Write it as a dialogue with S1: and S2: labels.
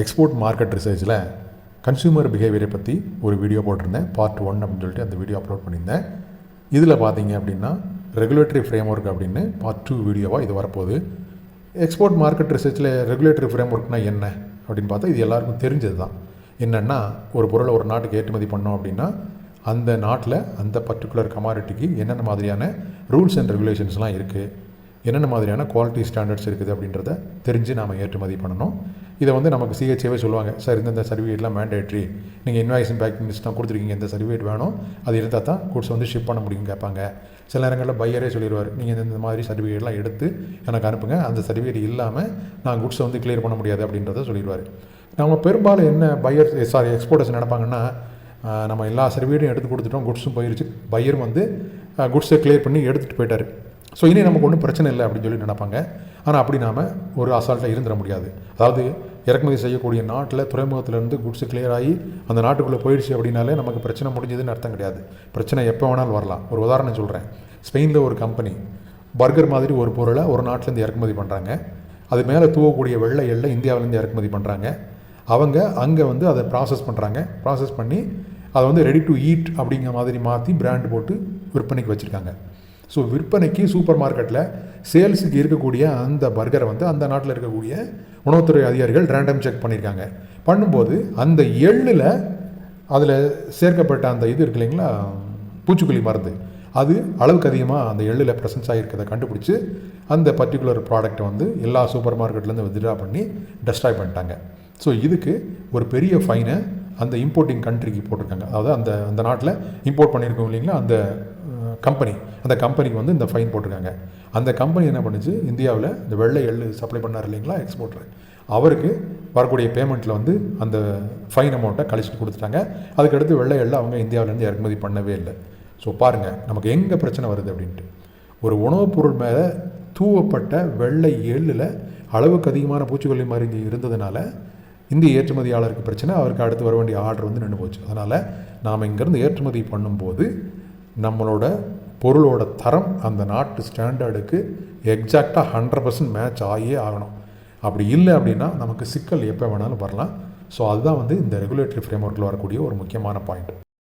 S1: Export market ரிசர்ச்சில் consumer பிஹேவியரை பற்றி ஒரு வீடியோ போட்டிருந்தேன். பார்ட் ஒன் அப்படின்னு சொல்லிட்டு அந்த வீடியோ அப்லோட் பண்ணியிருந்தேன். இதில் பார்த்தீங்க அப்படின்னா ரெகுலேட்டரி ஃப்ரேம் ஒர்க் அப்படின்னு பார்ட் டூ வீடியோவாக இது வரப்போகுது. எக்ஸ்போர்ட் மார்க்கெட் ரிசர்ச்சில் ரெகுலேட்டரி ஃப்ரேம் ஒர்க்னா என்ன அப்படின்னு பார்த்தா இது எல்லாருக்கும் தெரிஞ்சது தான். என்னென்னா ஒரு பொருளை ஒரு நாட்டுக்கு ஏற்றுமதி பண்ணோம் அப்படின்னா அந்த நாட்டில் அந்த பர்டிகுலர் கமாடிட்டிக்கு என்னென்ன மாதிரியான ரூல்ஸ் அண்ட் ரெகுலேஷன்ஸ்லாம் இருக்குது என்னென்ன மாதிரியான குவாலிட்டி ஸ்டாண்டர்ட்ஸ் இருக்குது அப்படின்றத தெரிஞ்சு நாம் ஏற்றுமதி பண்ணணும். இதை வந்து நமக்கு சிஹெச்ஏவே சொல்லுவாங்க. சார் இந்தந்த சர்டிஃபிகேட்லாம் மேண்டேட்ரி நீங்கள் இன்வாய்ஸ் பேக்கிங் லிஸ்ட்லாம் கொடுத்துருக்கீங்க. இந்த சர்டிஃபிகேட் வேணும். அது இருந்தால் தான் கூட்ஸ் வந்து ஷிப் பண்ண முடியும் கேட்பாங்க. சில நேரங்களில் பையரே சொல்லிடுவார். நீங்கள் இந்த மாதிரி சர்டிஃபிகேட்லாம் எடுத்து எனக்கு அனுப்புங்க. அந்த சர்டிஃபிகேட் இல்லாமல் நான் குட்ஸை வந்து கிளியர் பண்ண முடியாது. அப்படின்றத சொல்லிடுவார். நம்ம பெரும்பாலும் என்ன பையர் சாரி எக்ஸ்போர்ட்டர்ஸ் நினைப்பாங்கன்னா நம்ம எல்லா சர்டிஃபிகேட்டும் எடுத்து கொடுத்துட்டோம். குட்ஸும் போயிருச்சு. பையரும் வந்து குட்ஸை கிளியர் பண்ணி எடுத்துகிட்டு போயிட்டார். ஸோ இனி நமக்கு ஒன்றும் பிரச்சனை இல்லை அப்படின்னு சொல்லி நினைப்பாங்க. ஆனால் அப்படி நாம் ஒரு அசால்ட்டாக இருந்துட முடியாது. அதாவது இறக்குமதி செய்யக்கூடிய நாட்டில் துறைமுகத்திலேருந்து குட்ஸ் கிளியர் ஆகி அந்த நாட்டுக்குள்ளே போயிடுச்சு அப்படின்னாலே நமக்கு பிரச்சனை முடிஞ்சதுன்னு அர்த்தம் கிடையாது. பிரச்சனை எப்போ வேணாலும் வரலாம். ஒரு உதாரணம் சொல்கிறேன் ஸ்பெயினில் ஒரு கம்பெனி பர்கர் மாதிரி ஒரு பொருளை ஒரு நாட்டிலேருந்து இறக்குமதி பண்ணுறாங்க அது மேலே தூவக்கூடிய வெள்ளை எல்லை இந்தியாவிலேருந்து இறக்குமதி பண்ணுறாங்க அவங்க அங்கே வந்து அதை ப்ராசஸ் பண்ணுறாங்க ப்ராசஸ் பண்ணி அதை வந்து ரெடி டு ஈட் அப்படிங்கிற மாதிரி மாற்றி பிராண்ட் போட்டு விற்பனைக்கு வச்சுருக்காங்க. ஸோ விற்பனைக்கு சூப்பர் மார்க்கெட்டில் சேல்ஸுக்கு இருக்கக்கூடிய அந்த பர்கரை வந்து அந்த நாட்டில் இருக்கக்கூடிய உணவுத்துறை அதிகாரிகள் ரேண்டம் செக் பண்ணியிருக்காங்க பண்ணும்போது அந்த எள்ளில் அதில் சேர்க்கப்பட்ட அந்த இது இருக்கு இல்லைங்களா? பூச்சிக்கொல்லி மருந்து. அது அளவுக்கு அதிகமாக அந்த எள்ளில் ப்ரெசன்ஸ் ஆகிருக்கிறத கண்டுபிடிச்சி அந்த பர்டிகுலர் ப்ராடக்ட்டை வந்து எல்லா சூப்பர் மார்க்கெட்லேருந்து வித்ட்ரா பண்ணி டெஸ்ட்ராய் பண்ணிட்டாங்க. ஸோ இதுக்கு ஒரு பெரிய ஃபைனை அந்த இம்போர்ட்டிங் கண்ட்ரிக்கு போட்டிருக்காங்க. அதாவது அந்த அந்த நாட்டில் இம்போர்ட் பண்ணியிருக்கோம் இல்லைங்களா? அந்த கம்பெனி அந்த கம்பெனிக்கு வந்து இந்த ஃபைன் போட்டிருக்காங்க. அந்த கம்பெனி என்ன பண்ணுச்சு? இந்தியாவில் இந்த வெள்ளை எள்ளு சப்ளை பண்ணார் இல்லைங்களா? எக்ஸ்போர்ட்டர் அவருக்கு வரக்கூடிய பேமெண்ட்டில் வந்து அந்த ஃபைன் அமௌண்ட்டை கழிச்சு கொடுத்துட்டாங்க. அதுக்கடுத்து வெள்ளை எள்ளு அவங்க இந்தியாவிலேருந்து இறக்குமதி பண்ணவே இல்லை. ஸோ பாருங்கள் நமக்கு எங்கே பிரச்சனை வருது அப்படின்ட்டு. ஒரு உணவுப் பொருள் மேலே தூவப்பட்ட வெள்ளை எள்ளில் அளவுக்கு அதிகமான பூச்சிக்கொல்லி மருந்து இருந்ததுனால இந்திய ஏற்றுமதியாளருக்கு பிரச்சனை. அவருக்கு அடுத்து வர வேண்டிய ஆர்டர் வந்து நின்று போச்சு. அதனால் நாம் இங்கேருந்து ஏற்றுமதி பண்ணும்போது நம்மளோட பொருளோட தரம் அந்த நாட்டு ஸ்டாண்டர்டுக்கு எக்ஸாக்டாக ஹண்ட்ரட் பர்சன்ட் மேட்ச் ஆகியே ஆகணும். அப்படி இல்லை அப்படின்னா நமக்கு சிக்கல் எப்போ வேணாலும் வரலாம். ஸோ அதுதான் வந்து இந்த ரெகுலேட்டரி ஃப்ரேம் ஒர்க்கில் வரக்கூடிய ஒரு முக்கியமான பாயிண்ட்